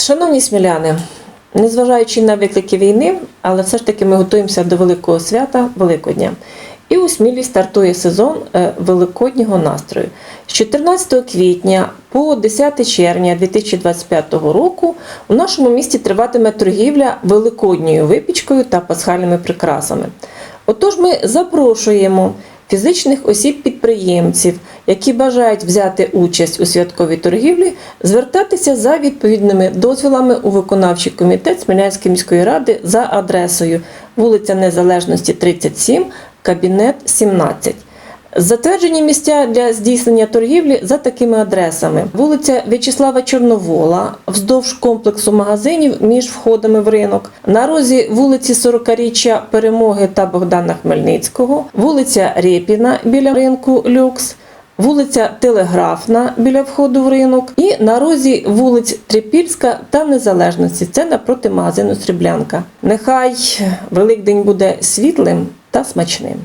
Шановні сміляни, незважаючи на виклики війни, але все ж таки ми готуємося до великого свята Великодня. І у Смілі стартує сезон е, великоднього настрою. З 14 квітня по 10 червня 2025 року у нашому місті триватиме торгівля великодньою випічкою та пасхальними прикрасами. Отож, ми запрошуємо фізичних осіб-підприємців, які бажають взяти участь у святковій торгівлі, звертатися за відповідними дозволами у виконавчий комітет Смілянської міської ради за адресою вулиця Незалежності 37, кабінет 17. Затверджені місця для здійснення торгівлі за такими адресами: вулиця В'ячеслава Чорновола, вздовж комплексу магазинів між входами в ринок, на розі вулиці 40-річчя Перемоги та Богдана Хмельницького, вулиця Рєпіна біля ринку Люкс. Вулиця Телеграфна біля входу в ринок і на розі вулиць Трипільська та Незалежності. Це напроти магазину Сріблянка. Нехай Великдень буде світлим та смачним.